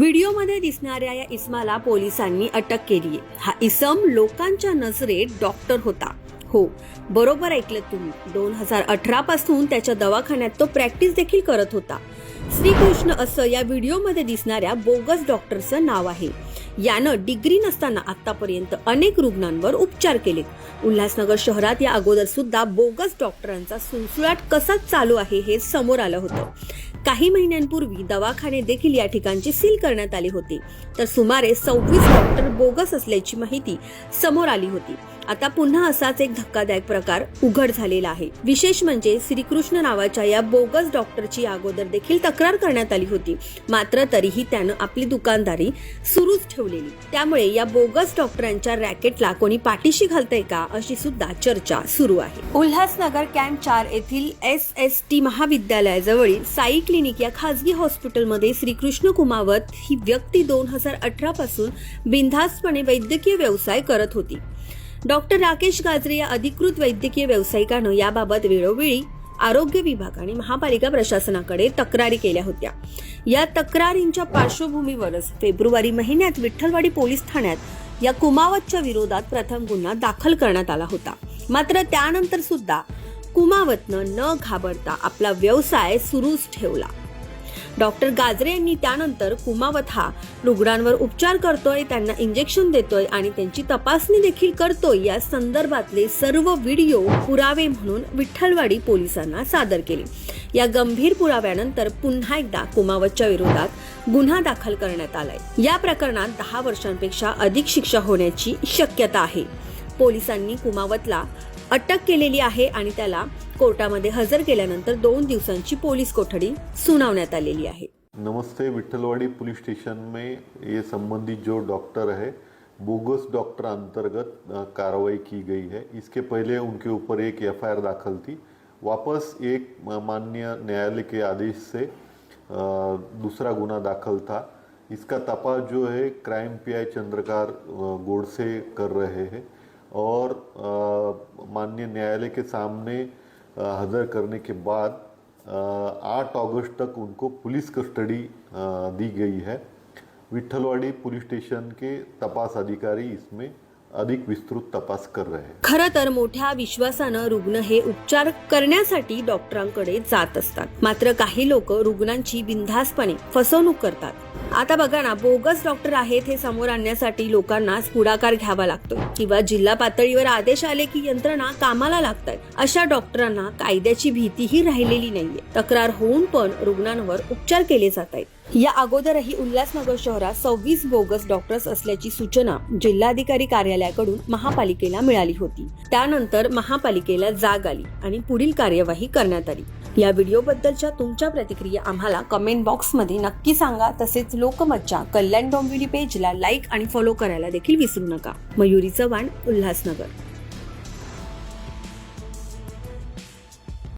व्हिडिओमध्ये दिसणाऱ्या या इसमाला पोलिसांनी अटक केली आहे हा इसम लोकांच्या नजरेत डॉक्टर होता. हो बरोबर ऐकलं तुम्ही. दोन हजार अठरा पासून त्याच्या दवाखान्यात तो प्रॅक्टिस देखील करत होता. श्रीकृष्ण असं या व्हिडिओमध्ये दिसणाऱ्या बोगस डॉक्टरचं नाव आहे. यानं डिग्री नसताना आतापर्यंत अनेक रुग्णांवर उपचार केले उल्हासनगर शहरात या अगोदर सुद्धा बोगस डॉक्टरांचा सुळसुळाट कसाच चालू आहे हे समोर आलं होतं. काही महिन्यांपूर्वी दवाखाने देखील या ठिकाणचे सील करण्यात आले होते. तर सुमारे सव्वीस डॉक्टर बोगस असल्याची माहिती समोर आली होती. आता पुन्हा असाच एक धक्कादायक प्रकार उघड झालेला आहे. विशेष म्हणजे श्रीकृष्ण नावाच्या या बोगस डॉक्टरची अगोदर देखील तक्रार करण्यात आली होती. मात्र तरीही त्यानं आपली दुकानदारी सुरूच ठेवलेली. त्यामुळे या बोगस डॉक्टरांच्या रॅकेटला कोणी पाठीशी घालतंय का अशी सुद्धा चर्चा सुरू आहे. उल्हासनगर कॅम्प चार येथील एस एस टी महाविद्यालयाजवळील साई क्लिनिक या खासगी हॉस्पिटलमध्ये श्रीकृष्ण कुमावत ही व्यक्ती दोन हजार अठरा पासून बिनधास्तपणे वैद्यकीय व्यवसाय करत होती. डॉक्टर राकेश गाजरे या अधिकृत वैद्यकीय व्यावसायिकानं याबाबत वेळोवेळी आरोग्य विभाग आणि महापालिका प्रशासनाकडे तक्रारी केल्या होत्या. या तक्रारींच्या पार्श्वभूमीवरच फेब्रुवारी महिन्यात विठ्ठलवाडी पोलीस ठाण्यात या कुमावतच्या विरोधात प्रथम गुन्हा दाखल करण्यात आला होता. मात्र त्यानंतर सुद्धा कुमावतनं न घाबरता आपला व्यवसाय सुरूच ठेवला. डॉक्टर गाजरे यांनी त्यानंतर कुमावत हा रुग्णांवर उपचार करतोय त्यांना इंजेक्शन देतोय आणि त्यांची तपासणी देखील करतोय. या संदर्भातले सर्व व्हिडिओ पुरावे म्हणून विठ्ठलवाडी पोलिसांना सादर केले. या गंभीर पुराव्यानंतर पुन्हा एकदा कुमावतच्या विरोधात गुन्हा दाखल करण्यात आलाय. या प्रकरणात दहा वर्षांपेक्षा अधिक शिक्षा होण्याची शक्यता आहे. पोलिसांनी कुमावतला अटक केलेली आहे आणि त्याला कोर्टामध्ये हजर केल्यानंतर दोन दिवसांची पोलीस कोठडी सुनावण्यात आलेली आहे. नमस्ते विठ्ठलवाडी पुलिस स्टेशन में ये संबंधित जो डॉक्टर है बोगस डॉक्टर अंतर्गत कारवाई कार्रवाई की गई है। इसके पहले उनके ऊपर एक एफआईआर दाखल थी। वापस एक माननीय न्यायालय के आदेश से दूसरा गुना दाखल था। इसका तपास जो है क्राइम पीआई चंद्रकार गोडसे कर रहे हैं और माननीय न्यायालय के सामने हजर करने के बाद आठ अगस्त तक उनको पुलिस कस्टडी दी गई है। विठ्ठलवाडी पुलिस स्टेशन के तपास अधिकारी इसमें अधिक विस्तृत तपास कर रहे हैं। खर तर मोठ्या विश्वासानं रुग्ण हे उपचार करण्यासाठी डॉक्टरांकडे जात असतात. मात्र काही लोक रुग्णांची बिनधास्तपणे फसवणूक करतात. आता बघा ना बोगस डॉक्टर आहेत हे समोर आणण्यासाठी लोकांनाच पुढाकार घ्यावा लागतो किंवा जिल्हा पातळीवर आदेश आले की यंत्रणा कामाला लागतात अशा डॉक्टरांना कायद्याची भीतीही राहिलेली नाहीये. तक्रार होऊन पण रुग्णांवर उपचार केले जात आहेत या अगोदरही उल्हासनगर शहरात सव्वीस बोगस डॉक्टर्स असल्याची सूचना जिल्हाधिकारी कार्यालयाकडून महापालिकेला मिळाली होती. त्यानंतर महापालिकेला जाग आली आणि पुढील कार्यवाही करण्यात आली. या व्हिडिओबद्दलच्या तुमच्या प्रतिक्रिया आम्हाला कमेंट बॉक्समध्ये नक्की सांगा. तसेच लोकमतच्या कल्याण डोंबिवली पेजला लाईक आणि फॉलो करायला देखील विसरू नका. मयुरी चव्हाण उल्हासनगर.